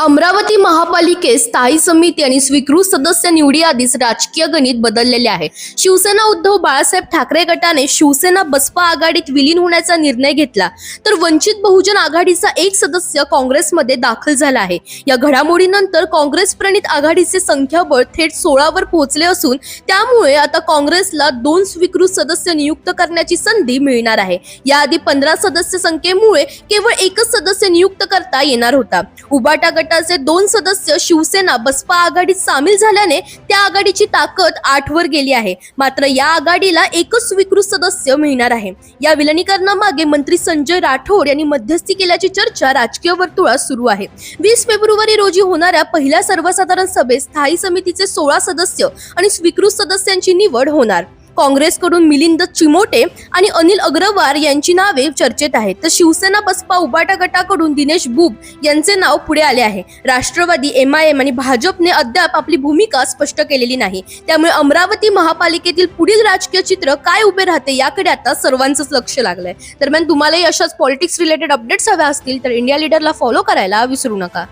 अमरावती महापालिकेत स्थायी समिती आणि स्वीकृत सदस्य निवडी आधीच राजकीय गणित बदललेले आहे. शिवसेना उद्धव बाळासाहेब ठाकरे गटाने शिवसेना बसपा आघाडीत विलीन होण्याचा निर्णय घेतला. तर वंचित बहुजन आघाडीचा एक सदस्य काँग्रेसमध्ये दाखल झाला आहे. या घडामोडीनंतर काँग्रेस प्रणित आघाडीचे संख्याबळ थेट सोळावर पोहोचले असून त्यामुळे आता काँग्रेसला दोन स्वीकृत सदस्य नियुक्त करण्याची संधी मिळणार आहे. याआधी पंधरा सदस्य संख्येमुळे केवळ एकच सदस्य नियुक्त करता येणार होता. उबाटा गटाचे दोन सदस्य शिवसेना बसपा आघाडीत सामील झाल्याने त्या आघाडीची ताकद आठवर गेली आहे. मात्र या आघाडीला एकच स्वीकृत सदस्य मिळणार आहे. या विलनीकरणामागे मंत्री संजय राठोड यांनी मध्यस्थी केल्याची चर्चा राजकीय वर्तुळात सुरू आहे. वीस फेब्रुवारी रोजी होणाऱ्या पहिल्या सर्वसाधारण सभेत स्थायी समितीचे सोळा सदस्य आणि स्वीकृत सदस्यांची निवड होणार. काँग्रेसकडून मिलिंद चिमोटे आणि अनिल अग्रवाल यांची नावे चर्चेत आहेत. तर शिवसेना बसपा उबाटा गटाकडून दिनेश बुब यांचे नाव पुढे आले आहे. राष्ट्रवादी एम आय एम आणि भाजपने अद्याप आपली भूमिका स्पष्ट केलेली नाही. त्यामुळे अमरावती महापालिकेतील पुढील राजकीय चित्र काय उभे राहते याकडे आता सर्वांचंच लक्ष लागलंय. दरम्यान तुम्हालाही अशाच पॉलिटिक्स रिलेटेड अपडेट्स हव्या असतील तर इंडिया लीडरला फॉलो करायला विसरू नका.